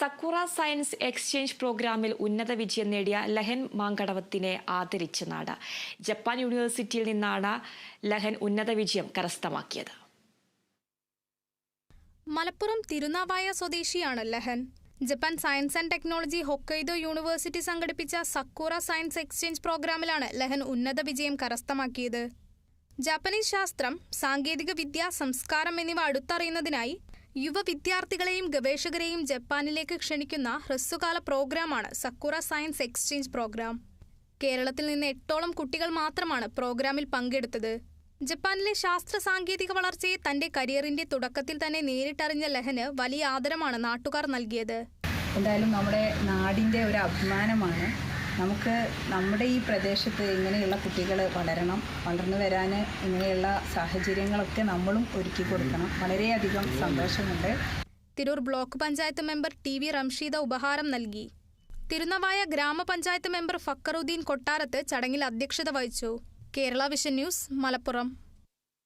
സക്കുറ science exchange പ്രോഗ്രാമിൽ ഉന്നത വിജയം നേടിയ ലഹൻ മാങ്കടവത്തിനെ ആദരിച്ച നാട്. ജപ്പാൻ യൂണിവേഴ്സിറ്റിയിൽ നിന്നാണ് ലഹൻ ഉന്നത വിജയം കരസ്ഥമാക്കിയത്. മലപ്പുറം തിരുനാവായ സ്വദേശിയാണ് Lahan. Japan science and technology Hokkaido university സംഘടിപ്പിച്ച സക്കൂറ സയൻസ് എക്സ്ചേഞ്ച് പ്രോഗ്രാമിലാണ് ലഹൻ ഉന്നത വിജയം കരസ്ഥമാക്കിയത്. ജാപ്പനീസ് ശാസ്ത്രം സാങ്കേതിക വിദ്യ സംസ്കാരം എന്നിവ അടുത്തറിയുന്നതിനായി യുവ വിദ്യാർത്ഥികളെയും ഗവേഷകരെയും ജപ്പാനിലേക്ക് ക്ഷണിക്കുന്ന ഹ്രസ്വകാല പ്രോഗ്രാമാണ് സക്കുറ സയൻസ് എക്സ്ചേഞ്ച് പ്രോഗ്രാം. കേരളത്തിൽ നിന്ന് എട്ടോളം കുട്ടികൾ മാത്രമാണ് പ്രോഗ്രാമിൽ പങ്കെടുത്തത്. ജപ്പാനിലെ ശാസ്ത്ര സാങ്കേതിക വളർച്ചയെ തന്റെ കരിയറിന്റെ തുടക്കത്തിൽ തന്നെ നേരിട്ടറിഞ്ഞ ലഹന് വലിയ ആദരമാണ് നാട്ടുകാർ നൽകിയത്. എന്തായാലും നമ്മുടെ നാടിന്റെ ഒരു അഭിമാനമാണ് നമുക്ക് നമ്മുടെ ഈ പ്രദേശത്ത് ഇങ്ങനെയുള്ള കുട്ടികൾ വളരണം വളർന്നു വരാൻ ഇങ്ങനെയുള്ള സാഹചര്യങ്ങളൊക്കെ നമ്മളും ഒരുക്കി കൊടുക്കണം. വളരെയധികം സന്തോഷമുണ്ട്. Tirur block panchayat member T V Ramsheeda ഉപഹാരം നൽകി. തിരുനവായ ഗ്രാമപഞ്ചായത്ത് മെമ്പർ ഫക്കറുദ്ദീൻ കൊട്ടാരത്ത് ചടങ്ങിൽ അധ്യക്ഷത വഹിച്ചു. Kerala vision news Malappuram.